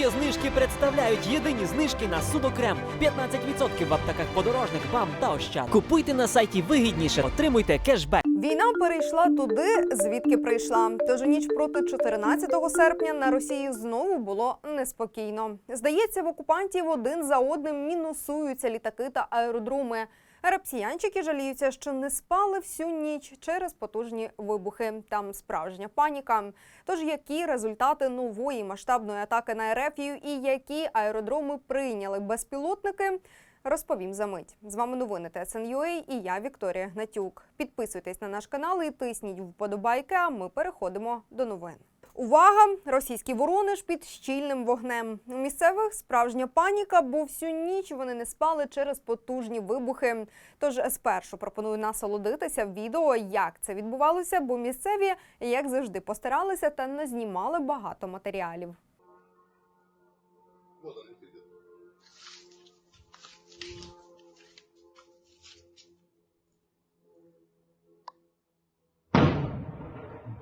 Є знижки представляють єдині знижки на судокрем. 15% в аптеках подорожник, бам та ощад. Купуйте на сайті вигідніше, отримуйте кешбек. Війна перейшла туди, звідки прийшла. Тож ніч проти 14 серпня на Росії знову було неспокійно. Здається, в окупантів один за одним мінусуються літаки та аеродроми. Рапсіянчики жаліються, що не спали всю ніч через потужні вибухи. Там справжня паніка. Тож які результати нової масштабної атаки на Ерефію і які аеродроми прийняли безпілотники? Розповім за мить. З вами новини ТСНЮА і я Вікторія Гнатюк. Підписуйтесь на наш канал і тисніть вподобайки. А ми переходимо до новин. Увага! Російські воронеж під щільним вогнем. У місцевих справжня паніка, бо всю ніч вони не спали через потужні вибухи. Тож спершу пропоную насолодитися відео, як це відбувалося, бо місцеві, як завжди, постаралися та не знімали багато матеріалів.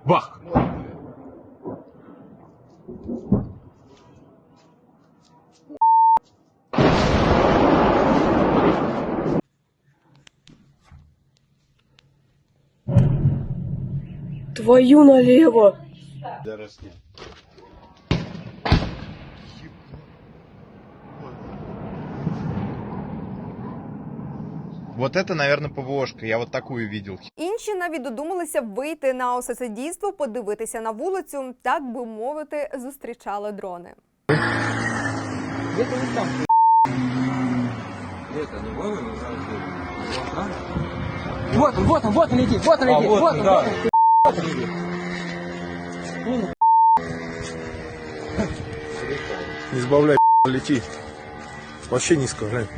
Бах! Твою налево. Зараз ні. Вот это, наверное, ПВОшка. Я вот такую видел. Інші навіть додумалися вийти на осесидійство, подивитися на вулицю, так би мовити, зустрічали дрони. Вот он, вот он, вот он летит, вот он летит, вот, он, вот он. Не сбавляй, лети. Вообще низко, глянь.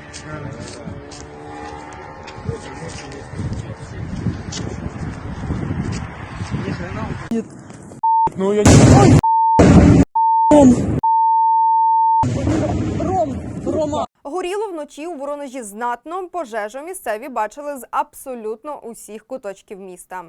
Ну я не... Горіло вночі у Воронежі знатно. Пожежу місцеві бачили з абсолютно усіх куточків міста.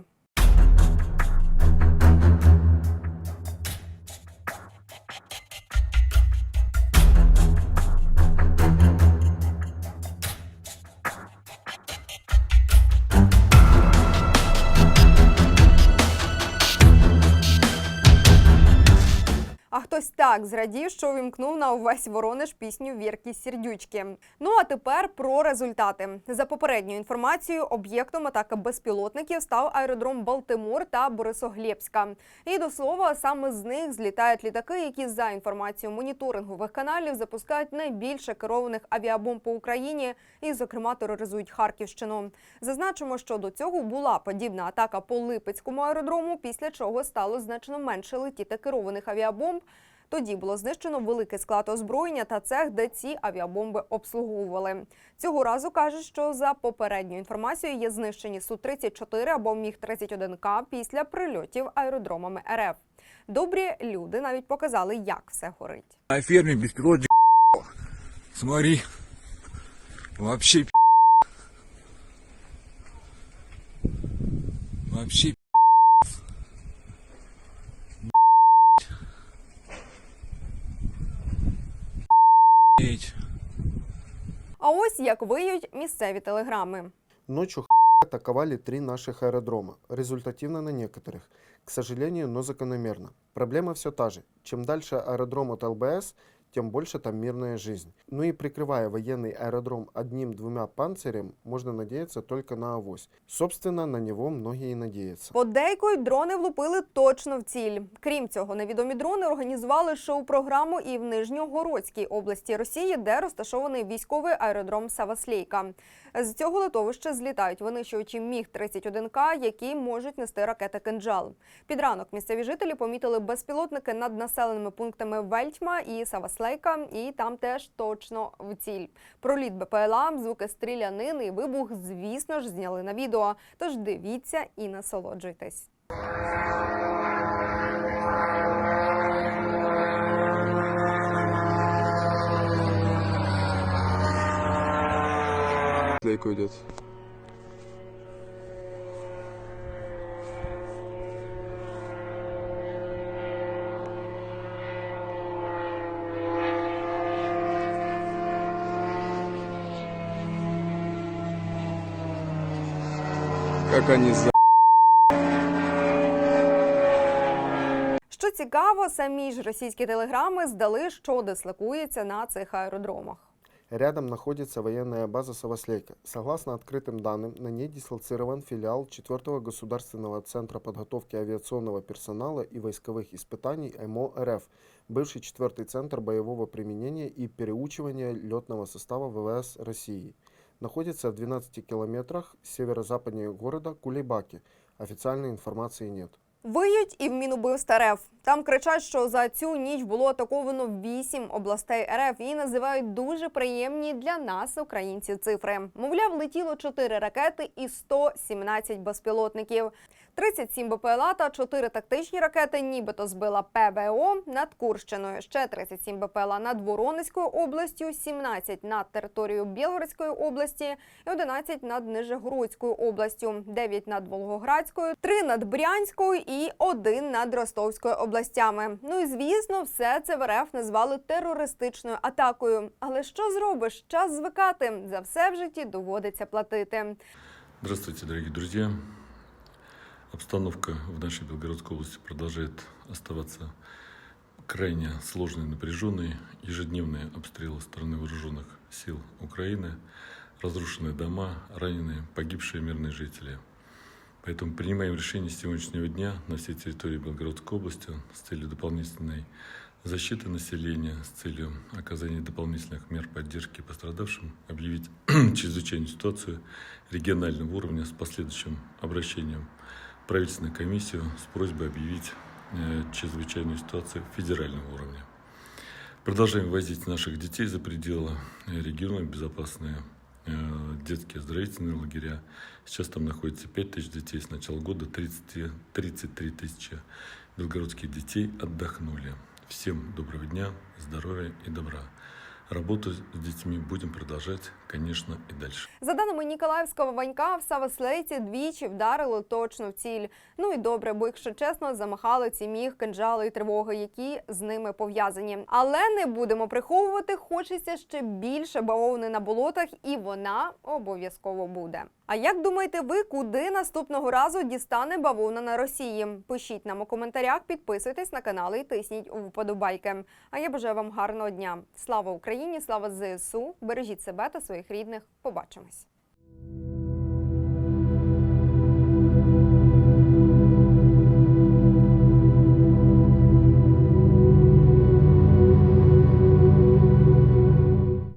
Так зрадів, що увімкнув на увесь Воронеж пісню Вірки Сердючки. Ну а тепер про результати. За попередньою інформацією, об'єктом атаки безпілотників став аеродром Балтимор та Борисоглєбська. І до слова, саме з них злітають літаки, які за інформацією моніторингових каналів запускають найбільше керованих авіабомб по Україні і, зокрема, тероризують Харківщину. Зазначимо, що до цього була подібна атака по Липецькому аеродрому, після чого стало значно менше летіти керованих авіабомб. Тоді було знищено великий склад озброєння та цех, де ці авіабомби обслуговували. Цього разу кажуть, що за попередньою інформацією є знищені Су-34 або Міг-31К після прильотів аеродромами РФ. Добрі люди навіть показали, як все горить. На ферме беспилотник. Смотри. Вообще. Вообще А ось як виють місцеві телеграми. Ночью атаковали три наших аэродрома. Результативно на некоторых. К сожалению, но закономерно. Проблема все та же. Чем дальше аэродром от ЛБС, тем больше там мирная жизнь. Ну и прикрывая военный аэродром одним-двумя панцирем, можно надеяться только на авось. Собственно, на него многие и надеются. Подейкують, дрони влупили точно в ціль. Крім цього, невідомі дрони організували шоу-програму і в Нижньогородській області Росії, де розташований військовий аеродром Саваслейка. З цього литовища злітають винищувачі Міг-31К, які можуть нести ракети «Кинджал». Під ранок місцеві жителі помітили безпілотники над населеними пунктами Вельтьма і Саваслейка, і там теж точно в ціль. Проліт БПЛА, звуки стрілянини і вибух, звісно ж, зняли на відео. Тож дивіться і насолоджуйтесь. Лейку идет. Как они за... Що цікаво, самі ж російські телеграми здали, що дислокується на цих аеродромах. Рядом находится военная база Савослейка. Согласно открытым данным, на ней дислоцирован филиал 4-го государственного центра подготовки авиационного персонала и войсковых испытаний МО РФ, бывший 4-й центр боевого применения и переучивания летного состава ВВС России. Находится в 12 километрах северо-западнее города Кулебаки. Официальной информации нет. Виють і в Мінубивстарев. Там кричать, що за цю ніч було атаковано вісім областей РФ і називають дуже приємні для нас, українців, цифри. Мовляв, летіло 4 ракети і 117 безпілотників. 37 БПЛА та 4 тактичні ракети нібито збила ПВО над Курщиною. Ще 37 БПЛА над Воронезькою областю, 17 над територією Білгородської області і 11 над Нижегородською областю, 9 над Волгоградською, 3 над Брянською і 1 над Ростовською областями. Ну і звісно, все це в РФ назвали терористичною атакою. Але що зробиш? Час звикати. За все в житті доводиться платити. Здравствуйте, дорогие друзья. Обстановка в нашей Белгородской области продолжает оставаться крайне сложной и напряженной. Ежедневные обстрелы стороны вооруженных сил Украины, разрушенные дома, раненые, погибшие мирные жители. Поэтому принимаем решение с сегодняшнего дня на всей территории Белгородской области с целью дополнительной защиты населения, с целью оказания дополнительных мер поддержки пострадавшим, объявить чрезвычайную ситуацию регионального уровня с последующим обращением в правительственную комиссию с просьбой объявить э, чрезвычайную ситуацию федерального уровня. Продолжаем возить наших детей за пределы э, региона безопасные детские оздоровительные лагеря. Сейчас там находится 5 тысяч детей. С начала года 30, 33 тысячи белгородских детей отдохнули. Всем доброго дня, здоровья и добра. Работу с детьми будем продолжать, конечно, и дальше. За даними Ніколаївського Ванька, в Савослейці двічі вдарили точно в ціль. Ну і добре, бо якщо чесно, замахали ці міг, кинджали і тривоги, які з ними пов'язані. Але не будемо приховувати, хочеться ще більше бавовни на болотах, і вона обов'язково буде. А як думаєте ви, куди наступного разу дістане бавовна на Росії? Пишіть нам у коментарях, підписуйтесь на канал і тисніть вподобайки. А я бажаю вам гарного дня. Слава Україні! Слава ЗСУ! Бережіть себе та своїх рідних. Побачимось.